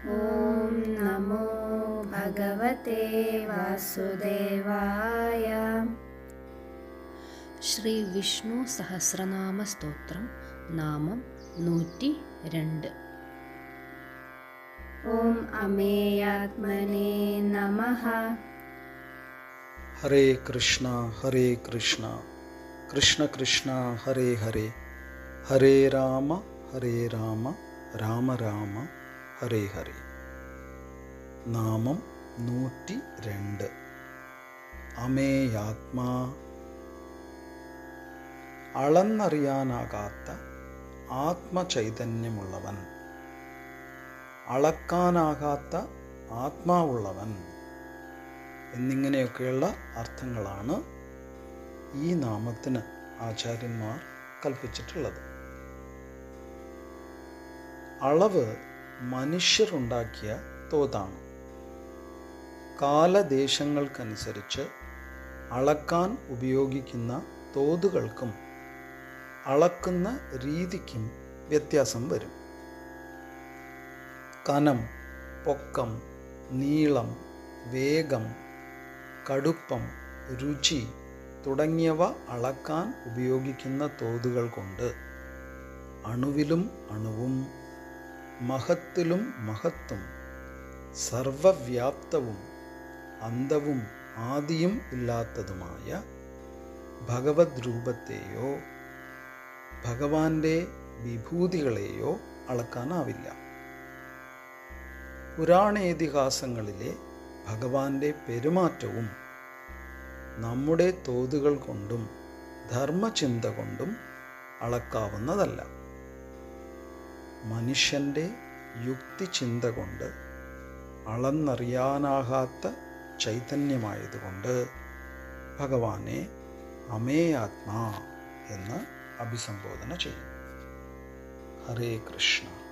ॐ नमो भगवते वासुदेवाय। श्रीविष्णुसहस्रनामस्तोत्रं नाम नूटि रण्ड् ॐ अमेयात्मने नमः। हरे कृष्ण हरे कृष्ण। कृष्ण कृष्ण हरे हरे। हरे राम हरे राम राम राम। ഹരേ ഹരേ. നാമം നൂറ്റി രണ്ട്. അമേയാത്മാ അളന്നറിയാനാകാത്ത ആത്മചൈതന്യമുള്ളവൻ. അളക്കാനാകാത്ത ആത്മാവുള്ളവൻ. എന്നിങ്ങനെയൊക്കെയുള്ള അർത്ഥങ്ങളാണ് ഈ നാമത്തിന് ആചാര്യന്മാർ കൽപ്പിച്ചിട്ടുള്ളത്. അളവ് മനുഷ്യരുണ്ടാക്കിയ തോതാണ്. കാലദേശങ്ങൾക്കനുസരിച്ച് അളക്കാൻ ഉപയോഗിക്കുന്ന തോതുകൾക്കും അളക്കുന്ന രീതിക്കും വ്യത്യാസം വരും. കനം പൊക്കം നീളം വേഗം കടുപ്പം രുചി തുടങ്ങിയവ അളക്കാൻ ഉപയോഗിക്കുന്ന തോതുകൾ കൊണ്ട് അണുവിലും അണുവും മഹത്തിലും മഹത്തും സർവവ്യാപ്തവും അന്തവും ആദിയും ഇല്ലാത്തതുമായ ഭഗവത് രൂപത്തെയോ ഭഗവാന്റെ വിഭൂതികളെയോ അളക്കാനാവില്ല. പുരാണേതിഹാസങ്ങളിലെ ഭഗവാന്റെ പെരുമാറ്റവും നമ്മുടെ തോതുകൾ കൊണ്ടും ധർമ്മചിന്ത കൊണ്ടും അളക്കാവുന്നതല്ല. മനുഷ്യന്റെ യുക്തിചിന്ത കൊണ്ട് അളന്നറിയാനാകാത്ത ചൈതന്യമായതുകൊണ്ട് ഭഗവാനെ അമേയാത്മാ എന്ന് അഭിസംബോധന ചെയ്യും. ഹരേ കൃഷ്ണ.